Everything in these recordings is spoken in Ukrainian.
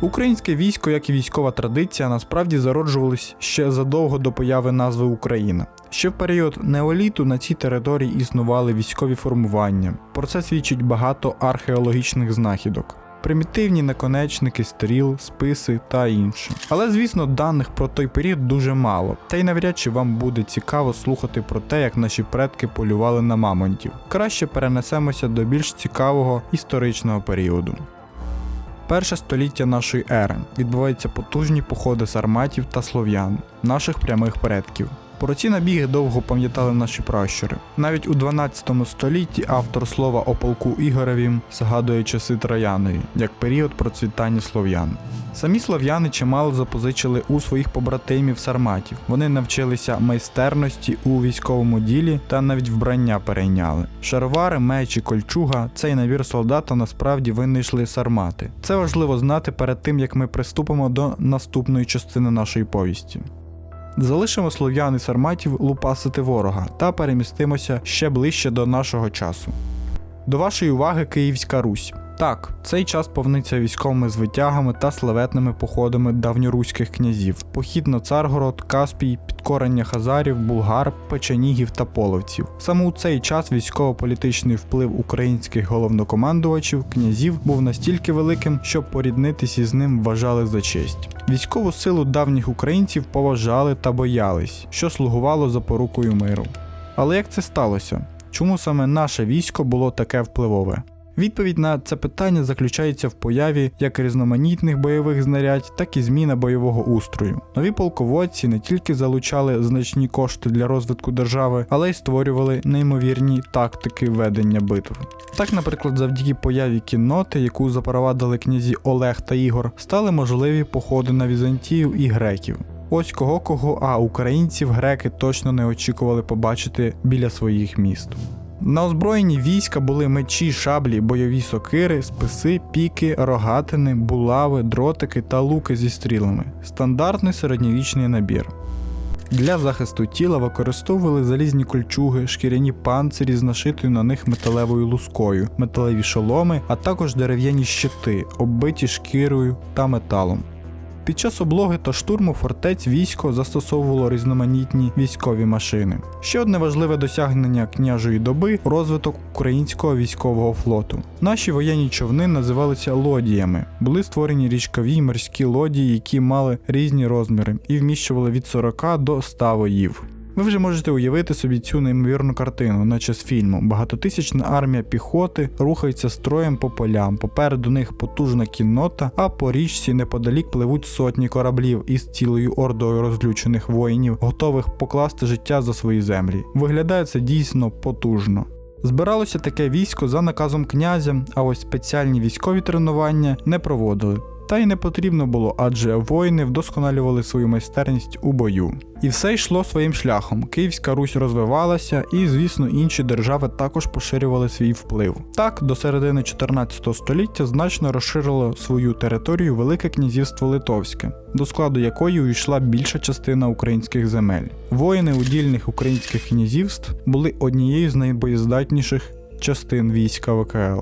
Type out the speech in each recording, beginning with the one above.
Українське військо, як і військова традиція, насправді зароджувались ще задовго до появи назви Україна. Ще в період неоліту на цій території існували військові формування. Про це свідчить багато археологічних знахідок. Примітивні наконечники, стріл, списи та інше. Але звісно, даних про той період дуже мало, та й навряд чи вам буде цікаво слухати про те, як наші предки полювали на мамонтів. Краще перенесемося до більш цікавого історичного періоду. Перше століття нашої ери відбуваються потужні походи сарматів та слов'ян, наших прямих предків. Про ці набіги довго пам'ятали наші пращури. Навіть у 12 столітті автор слова о полку Ігоревім згадує часи Троянові як період процвітання слов'ян. Самі слов'яни чимало запозичили у своїх побратимів сарматів. Вони навчилися майстерності у військовому ділі та навіть вбрання перейняли. Шаровари, мечі, кольчуга цей набір солдата насправді винайшли сармати. Це важливо знати перед тим, як ми приступимо до наступної частини нашої повісті. Залишимо слов'ян і сарматів лупасити ворога та перемістимося ще ближче до нашого часу. До вашої уваги Київська Русь. Так, цей час повниться військовими звитягами та славетними походами давньоруських князів, похід на Царгород, Каспій, підкорення хазарів, булгар, печенігів та половців. Саме у цей час військово-політичний вплив українських головнокомандувачів, князів був настільки великим, що поріднитись із ним вважали за честь. Військову силу давніх українців поважали та боялись, що слугувало запорукою миру. Але як це сталося? Чому саме наше військо було таке впливове? Відповідь на це питання заключається в появі як різноманітних бойових знарядь, так і зміна бойового устрою. Нові полководці не тільки залучали значні кошти для розвитку держави, але й створювали неймовірні тактики ведення битв. Так, наприклад, завдяки появі кінноти, яку запровадили князі Олег та Ігор, стали можливі походи на Візантію і греків. Ось кого кого, а українців греки точно не очікували побачити біля своїх міст. На озброєнні війська були мечі, шаблі, бойові сокири, списи, піки, рогатини, булави, дротики та луки зі стрілами. Стандартний середньовічний набір. Для захисту тіла використовували залізні кольчуги, шкіряні панцирі з нашитою на них металевою лускою, металеві шоломи, а також дерев'яні щити, оббиті шкірою та металом. Під час облоги та штурму фортець військо застосовувало різноманітні військові машини. Ще одне важливе досягнення княжої доби розвиток українського військового флоту. Наші воєнні човни називалися лодіями. Були створені річкові й морські лодії, які мали різні розміри і вміщували від 40 до 100 воїв. Ви вже можете уявити собі цю неймовірну картину, наче з фільму. Багатотисячна армія піхоти рухається строєм по полям. Попереду них потужна кіннота, а по річці неподалік пливуть сотні кораблів із цілою ордою розлючених воїнів, готових покласти життя за свої землі. Виглядає це дійсно потужно. Збиралося таке військо за наказом князя, а ось спеціальні військові тренування не проводили. Та й не потрібно було, адже воїни вдосконалювали свою майстерність у бою. І все йшло своїм шляхом. Київська Русь розвивалася, і, звісно, інші держави також поширювали свій вплив. Так, до середини 14 століття значно розширило свою територію Велике князівство Литовське, до складу якої увійшла більша частина українських земель. Воїни удільних українських князівств були однією з найбоєздатніших частин війська ВКЛ.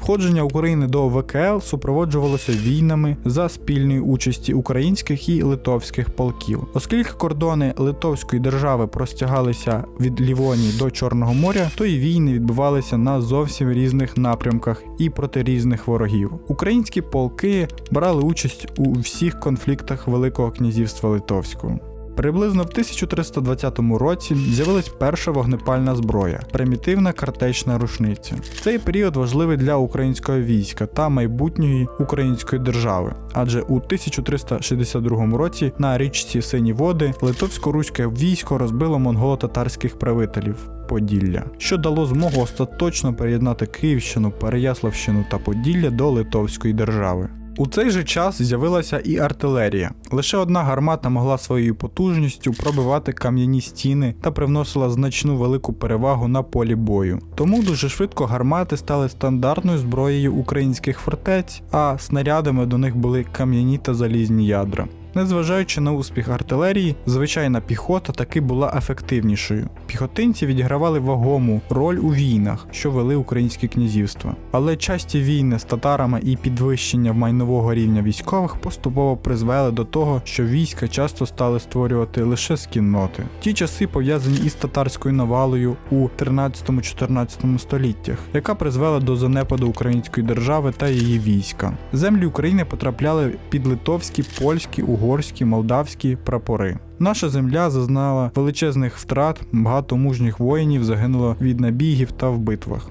Входження України до ВКЛ супроводжувалося війнами за спільної участі українських і литовських полків. Оскільки кордони Литовської держави простягалися від Лівонії до Чорного моря, то й війни відбувалися на зовсім різних напрямках і проти різних ворогів. Українські полки брали участь у всіх конфліктах Великого князівства Литовського. Приблизно в 1320 році з'явилась перша вогнепальна зброя примітивна картечна рушниця. Цей період важливий для українського війська та майбутньої української держави, адже у 1362 році на річці Сині Води литовсько-руське військо розбило монголо-татарських правителів. Поділля, що дало змогу остаточно приєднати Київщину, Переяславщину та Поділля до Литовської держави. У цей же час з'явилася і артилерія. Лише одна гармата могла своєю потужністю пробивати кам'яні стіни та привносила значну велику перевагу на полі бою. Тому дуже швидко гармати стали стандартною зброєю українських фортець, а снарядами до них були кам'яні та залізні ядра. Незважаючи на успіх артилерії, звичайна піхота таки була ефективнішою. Піхотинці відігравали вагому роль у війнах, що вели українські князівства. Але часті війни з татарами і підвищення майнового рівня військових поступово призвели до того, що війська часто стали створювати лише з кінноти. Ті часи пов'язані із татарською навалою у 13-14 століттях, яка призвела до занепаду української держави та її війська. Землі України потрапляли під литовські, польські, угорські, молдавські прапори. Наша земля зазнала величезних втрат, багато мужніх воїнів загинуло від набігів та в битвах.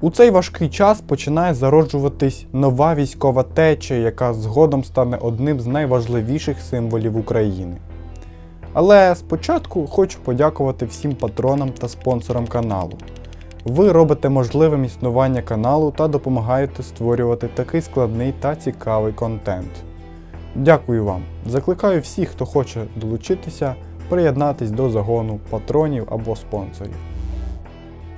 У цей важкий час починає зароджуватись нова військова течія, яка згодом стане одним з найважливіших символів України. Але спочатку хочу подякувати всім патронам та спонсорам каналу. Ви робите можливим існування каналу та допомагаєте створювати такий складний та цікавий контент. Дякую вам! Закликаю всіх, хто хоче долучитися, приєднатись до загону патронів або спонсорів.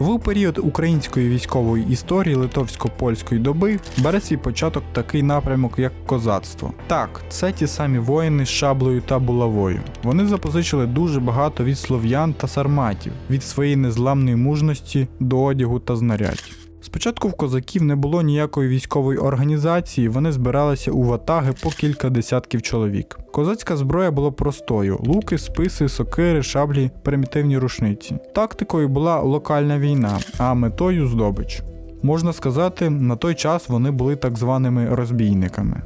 В період української військової історії литовсько-польської доби бере свій початок такий напрямок, як козацтво. Так, це ті самі воїни з шаблею та булавою. Вони запозичили дуже багато від слов'ян та сарматів, від своєї незламної мужності до одягу та знарядь. Спочатку в козаків не було ніякої військової організації, вони збиралися у ватаги по кілька десятків чоловік. Козацька зброя була простою: луки, списи, сокири, шаблі, примітивні рушниці. Тактикою була локальна війна, а метою здобич. Можна сказати, на той час вони були так званими розбійниками.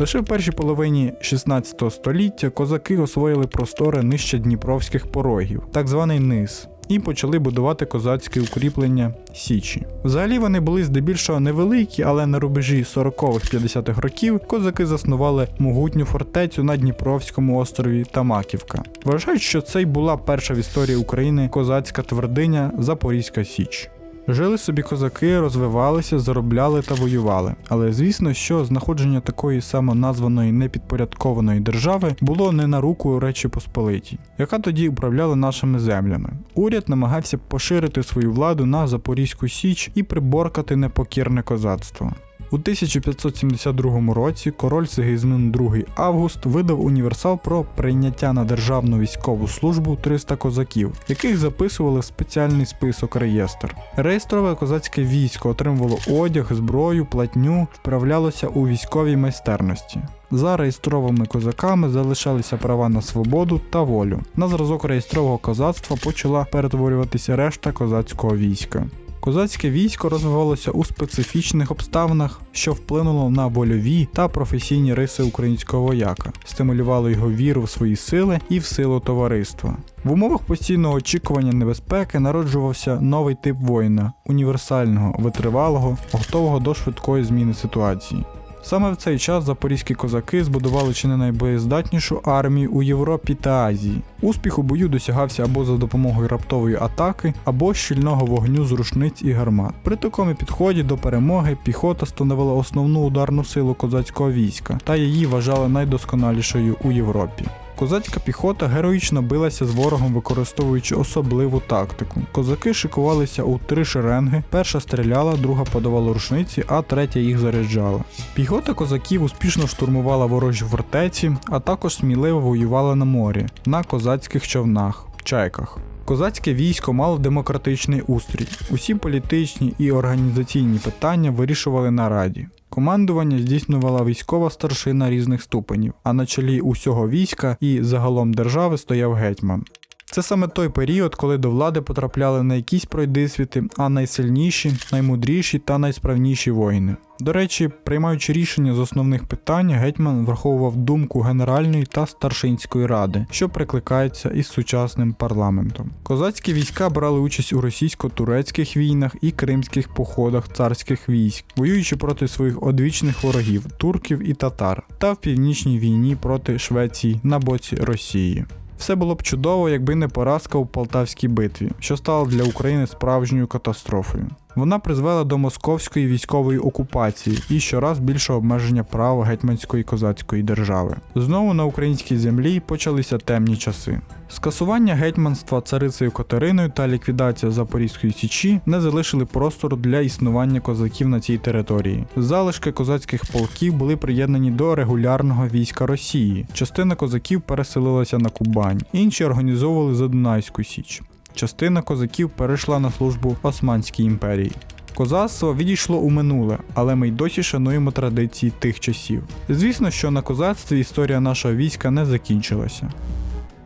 Лише в першій половині 16 століття козаки освоїли простори нижче дніпровських порогів, так званий низ, і почали будувати козацькі укріплення Січі. Взагалі вони були здебільшого невеликі, але на рубежі 40-50-х років козаки заснували могутню фортецю на Дніпровському острові Тамаківка. Вважають, що це й була перша в історії України козацька твердиня Запорізька Січ. Жили собі козаки, розвивалися, заробляли та воювали. Але звісно, що знаходження такої самоназваної непідпорядкованої держави було не на руку Речі Посполитій, яка тоді управляла нашими землями. Уряд намагався поширити свою владу на Запорізьку Січ і приборкати непокірне козацтво. У 1572 році король Сигизмунд II Август видав універсал про прийняття на державну військову службу 300 козаків, яких записували в спеціальний список реєстр. Реєстрове козацьке військо отримувало одяг, зброю, платню, вправлялося у військовій майстерності. За реєстровими козаками залишалися права на свободу та волю. На зразок реєстрового козацтва почала перетворюватися решта козацького війська. Козацьке військо розвивалося у специфічних обставинах, що вплинуло на вольові та професійні риси українського вояка, стимулювало його віру в свої сили і в силу товариства. В умовах постійного очікування небезпеки народжувався новий тип воїна універсального, витривалого, готового до швидкої зміни ситуації. Саме в цей час запорізькі козаки збудували чи не найбоєздатнішу армію у Європі та Азії. Успіх у бою досягався або за допомогою раптової атаки, або щільного вогню з рушниць і гармат. При такому підході до перемоги піхота становила основну ударну силу козацького війська, та її вважали найдосконалішою у Європі. Козацька піхота героїчно билася з ворогом, використовуючи особливу тактику. Козаки шикувалися у три шеренги: перша стріляла, друга подавала рушниці, а третя їх заряджала. Піхота козаків успішно штурмувала ворожі фортеці, а також сміливо воювала на морі, на козацьких човнах, чайках. Козацьке військо мало демократичний устрій. Усі політичні і організаційні питання вирішували на раді. Командування здійснювала військова старшина різних ступенів, а на чолі усього війська і загалом держави стояв гетьман. Це саме той період, коли до влади потрапляли не якісь пройдисвіти, а найсильніші, наймудріші та найсправніші воїни. До речі, приймаючи рішення з основних питань, гетьман враховував думку Генеральної та старшинської ради, що прикликається із сучасним парламентом. Козацькі війська брали участь у російсько-турецьких війнах і кримських походах царських військ, воюючи проти своїх одвічних ворогів турків і татар, та в північній війні проти Швеції на боці Росії. Все було б чудово, якби не поразка у Полтавській битві, що стало для України справжньою катастрофою. Вона призвела до московської військової окупації і щораз більшого обмеження прав гетьманської козацької держави. Знову на українській землі почалися темні часи. Скасування гетьманства царицею Катериною та ліквідація Запорізької січі не залишили простору для існування козаків на цій території. Залишки козацьких полків були приєднані до регулярного війська Росії. Частина козаків переселилася на Кубань, інші організовували Задунайську січ. Частина козаків перейшла на службу Османській імперії. Козацтво відійшло у минуле, але ми й досі шануємо традиції тих часів. Звісно, що на козацтві історія нашого війська не закінчилася.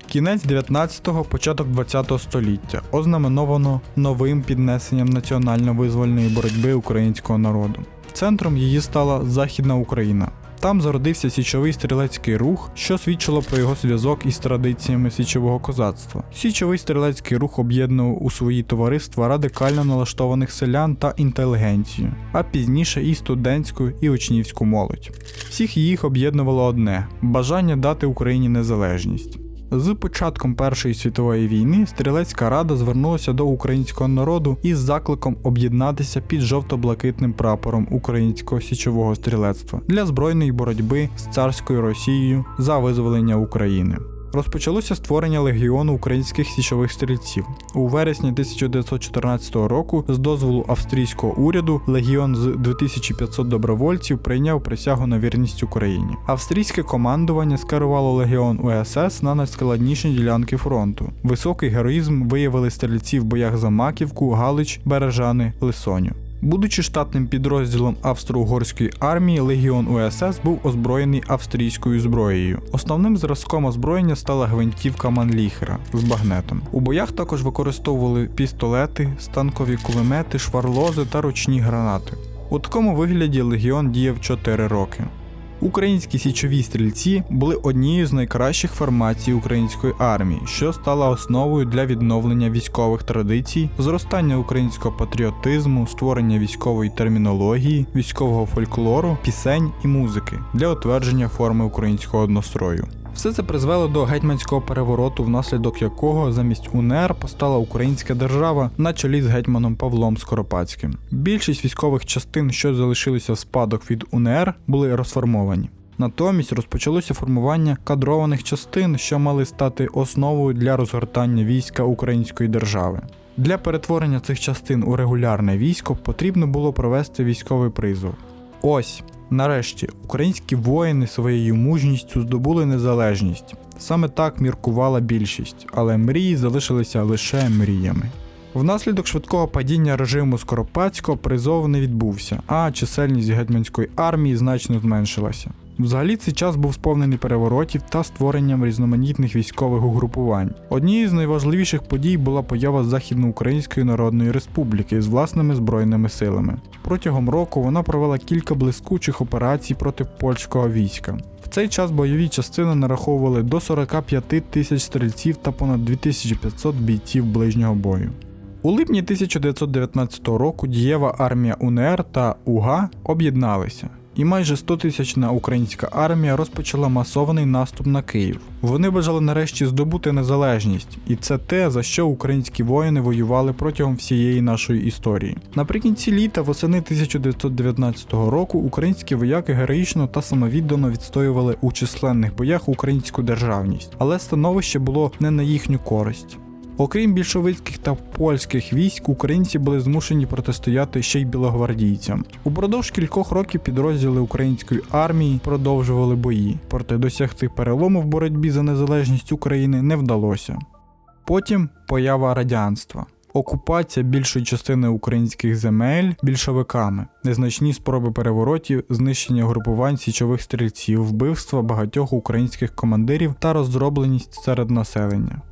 Кінець 19-го, початок 20-го століття ознаменовано новим піднесенням національно-визвольної боротьби українського народу. Центром її стала Західна Україна. Там зародився січовий стрілецький рух, що свідчило про його зв'язок із традиціями січового козацтва. Січовий стрілецький рух об'єднував у свої товариства радикально налаштованих селян та інтелігенцію, а пізніше і студентську і учнівську молодь. Всіх їх об'єднувало одне бажання дати Україні незалежність. З початком Першої світової війни стрілецька рада звернулася до українського народу із закликом об'єднатися під жовто-блакитним прапором українського січового стрілецтва для збройної боротьби з царською Росією за визволення України. Розпочалося створення легіону українських січових стрільців. У вересні 1914 року з дозволу австрійського уряду легіон з 2500 добровольців прийняв присягу на вірність Україні. Австрійське командування скерувало легіон УСС на найскладніші ділянки фронту. Високий героїзм виявили стрільці в боях за Маківку, Галич, Бережани, Лисоню. Будучи штатним підрозділом австро-угорської армії, легіон УСС був озброєний австрійською зброєю. Основним зразком озброєння стала гвинтівка Манліхера з багнетом. У боях також використовували пістолети, станкові кулемети, шварлози та ручні гранати. У такому вигляді легіон діяв 4 роки. Українські січові стрільці були однією з найкращих формацій української армії, що стала основою для відновлення військових традицій, зростання українського патріотизму, створення військової термінології, військового фольклору, пісень і музики для утвердження форми українського однострою. Все це призвело до гетьманського перевороту, внаслідок якого замість УНР постала українська держава на чолі з гетьманом Павлом Скоропадським. Більшість військових частин, що залишилися в спадок від УНР, були розформовані. Натомість розпочалося формування кадрованих частин, що мали стати основою для розгортання війська української держави. Для перетворення цих частин у регулярне військо потрібно було провести військовий призов. Ось Нарешті, українські воїни своєю мужністю здобули незалежність. Саме так міркувала більшість, але мрії залишилися лише мріями. Внаслідок швидкого падіння режиму Скоропадського призов не відбувся, а чисельність гетьманської армії значно зменшилася. Взагалі цей час був сповнений переворотів та створенням різноманітних військових угрупувань. Однією з найважливіших подій була поява Західноукраїнської Народної Республіки з власними збройними силами. Протягом року вона провела кілька блискучих операцій проти польського війська. В цей час бойові частини нараховували до 45 тисяч стрільців та понад 2500 бійців ближнього бою. У липні 1919 року дієва армія УНР та УГА об'єдналися і майже 100-тисячна українська армія розпочала масований наступ на Київ. Вони бажали нарешті здобути незалежність, і це те, за що українські воїни воювали протягом всієї нашої історії. Наприкінці літа, восени 1919 року, українські вояки героїчно та самовіддано відстоювали у численних боях українську державність, але становище було не на їхню користь. Окрім більшовицьких та польських військ, українці були змушені протистояти ще й білогвардійцям. Упродовж кількох років підрозділи української армії продовжували бої, проте досягти перелому в боротьбі за незалежність України не вдалося. Потім поява радянства. Окупація більшої частини українських земель більшовиками, незначні спроби переворотів, знищення групувань січових стрільців, вбивства багатьох українських командирів та роздробленість серед населення.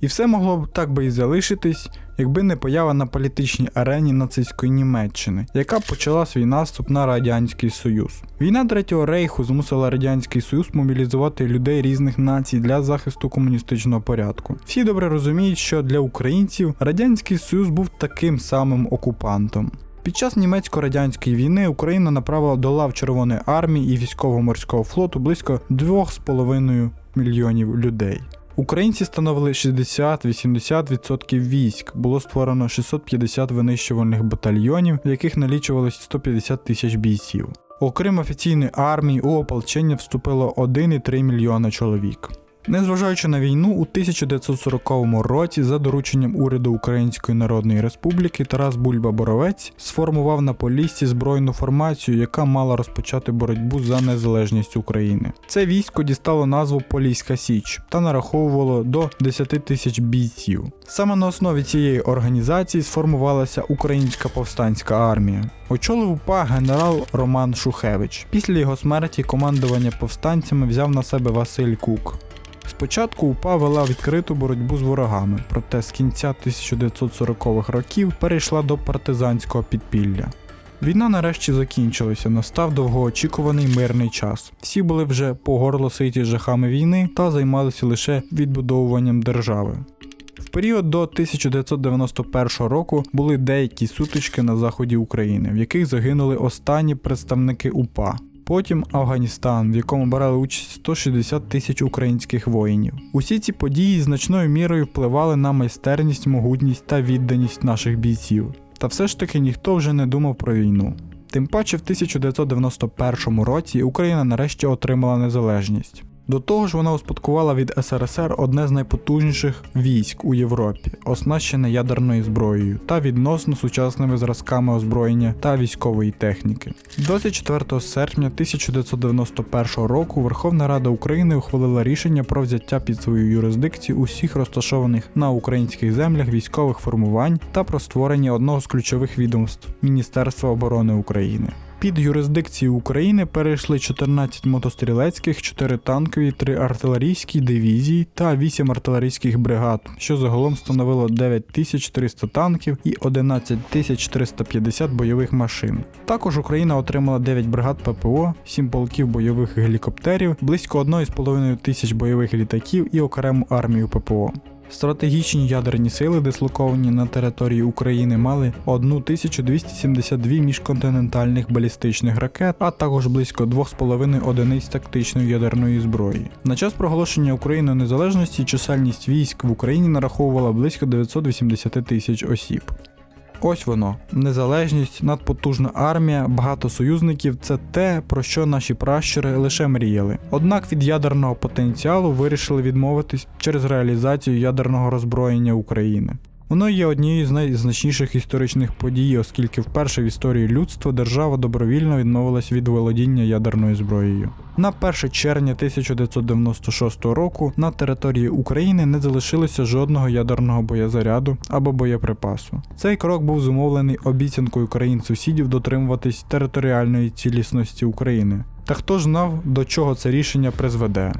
І все могло б так би і залишитись, якби не поява на політичній арені нацистської Німеччини, яка почала свій наступ на Радянський Союз. Війна Третього рейху змусила Радянський Союз мобілізувати людей різних націй для захисту комуністичного порядку. Всі добре розуміють, що для українців Радянський Союз був таким самим окупантом. Під час німецько-радянської війни Україна направила до лав Червоної армії і військово-морського флоту близько 2,5 мільйонів людей. Українці становили 60-80% військ. Було створено 650 винищувальних батальйонів, в яких налічувалось 150 тисяч бійців. Окрім офіційної армії, у ополчення вступило 1,3 мільйона чоловік. Незважаючи на війну, у 1940 році за дорученням уряду Української Народної Республіки Тарас Бульба Боровець сформував на Поліссі збройну формацію, яка мала розпочати боротьбу за незалежність України. Це військо дістало назву Поліська Січ та нараховувало до 10 тисяч бійців. Саме на основі цієї організації сформувалася Українська повстанська армія. Очолив УПА генерал Роман Шухевич. Після його смерті командування повстанцями взяв на себе Василь Кук. Спочатку УПА вела відкриту боротьбу з ворогами, проте з кінця 1940-х років перейшла до партизанського підпілля. Війна нарешті закінчилася, настав довгоочікуваний мирний час. Всі були вже по горло ситі жахами війни та займалися лише відбудовуванням держави. В період до 1991 року були деякі сутички на заході України, в яких загинули останні представники УПА. Потім Афганістан, в якому брали участь 160 тисяч українських воїнів. Усі ці події значною мірою впливали на майстерність, могутність та відданість наших бійців. Та все ж таки ніхто вже не думав про війну. Тим паче в 1991 році Україна нарешті отримала незалежність. До того ж, вона успадкувала від СРСР одне з найпотужніших військ у Європі, оснащене ядерною зброєю та відносно сучасними зразками озброєння та військової техніки. 24 серпня 1991 року Верховна Рада України ухвалила рішення про взяття під свою юрисдикцію усіх розташованих на українських землях військових формувань та про створення одного з ключових відомств Міністерства оборони України. Під юрисдикцію України перейшли 14 мотострілецьких, 4 танкові, 3 артилерійські дивізії та 8 артилерійських бригад, що загалом становило 9300 танків і 11450 бойових машин. Також Україна отримала 9 бригад ППО, 7 полків бойових гелікоптерів, близько 1,5 тисяч бойових літаків і окрему армію ППО. Стратегічні ядерні сили, дислоковані на території України, мали 1272 міжконтинентальних балістичних ракет, а також близько 2,5 одиниць тактичної ядерної зброї. На час проголошення України незалежності чисельність військ в Україні нараховувала близько 980 тисяч осіб. Ось воно, незалежність, надпотужна армія, багато союзників це те, про що наші пращури лише мріяли. Однак від ядерного потенціалу вирішили відмовитись через реалізацію ядерного роззброєння України. Воно є однією з найзначніших історичних подій, оскільки вперше в історії людства держава добровільно відмовилась від володіння ядерною зброєю. На 1 червня 1996 року на території України не залишилося жодного ядерного боєзаряду або боєприпасу. Цей крок був зумовлений обіцянкою країн-сусідів дотримуватись територіальної цілісності України. Та хто ж знав, до чого це рішення призведе?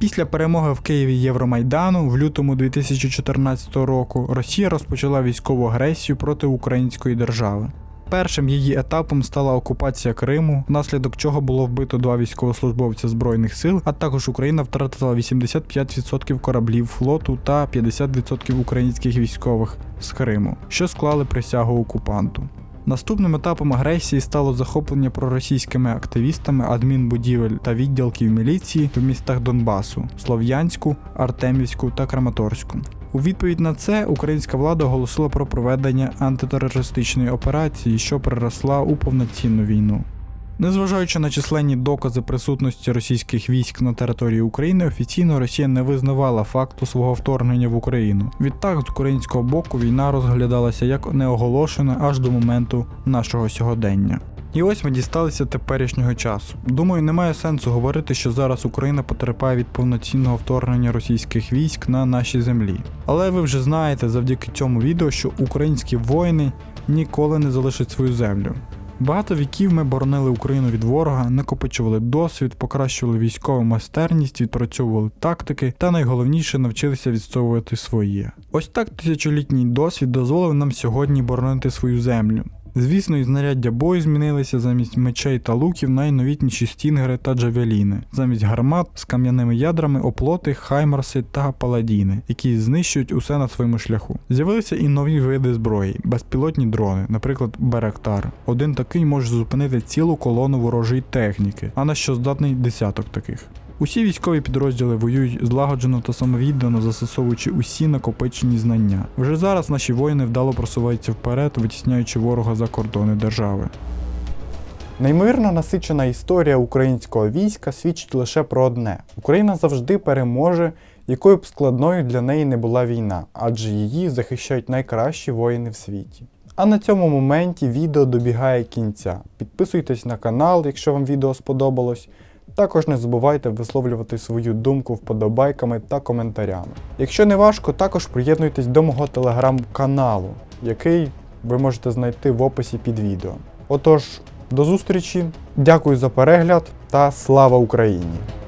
Після перемоги в Києві Євромайдану в лютому 2014 року Росія розпочала військову агресію проти української держави. Першим її етапом стала окупація Криму, внаслідок чого було вбито два військовослужбовця збройних сил, а також Україна втратила 85% кораблів флоту та 50% українських військових з Криму, що склали присягу окупанту. Наступним етапом агресії стало захоплення проросійськими активістами адмінбудівель та відділків міліції в містах Донбасу, Слов'янську, Артемівську та Краматорську. У відповідь на це українська влада оголосила про проведення антитерористичної операції, що переросла у повноцінну війну. Незважаючи на численні докази присутності російських військ на території України, офіційно Росія не визнавала факту свого вторгнення в Україну. Відтак, з українського боку війна розглядалася як неоголошена аж до моменту нашого сьогодення. І ось ми дісталися теперішнього часу. Думаю, немає сенсу говорити, що зараз Україна потерпає від повноцінного вторгнення російських військ на нашій землі. Але ви вже знаєте завдяки цьому відео, що українські воїни ніколи не залишать свою землю. Багато віків ми боронили Україну від ворога, накопичували досвід, покращували військову майстерність, відпрацьовували тактики та найголовніше навчилися відстоювати своє. Ось так тисячолітній досвід дозволив нам сьогодні боронити свою землю. Звісно, і знаряддя бою змінилися замість мечей та луків найновітніші стінгери та джавеліни, замість гармат з кам'яними ядрами оплоти, хаймарси та паладіни, які знищують усе на своєму шляху. З'явилися і нові види зброї, безпілотні дрони, наприклад, Беректар. Один такий може зупинити цілу колону ворожої техніки, а на що здатний десяток таких. Усі військові підрозділи воюють злагоджено та самовіддано, застосовуючи усі накопичені знання. Вже зараз наші воїни вдало просуваються вперед, витісняючи ворога за кордони держави. Неймовірно насичена історія українського війська свідчить лише про одне: Україна завжди переможе, якою б складною для неї не була війна, адже її захищають найкращі воїни в світі. А на цьому моменті відео добігає кінця. Підписуйтесь на канал, якщо вам відео сподобалось. Також не забувайте висловлювати свою думку вподобайками та коментарями. Якщо не важко, також приєднуйтесь до мого телеграм-каналу, який ви можете знайти в описі під відео. Отож, до зустрічі, дякую за перегляд та слава Україні!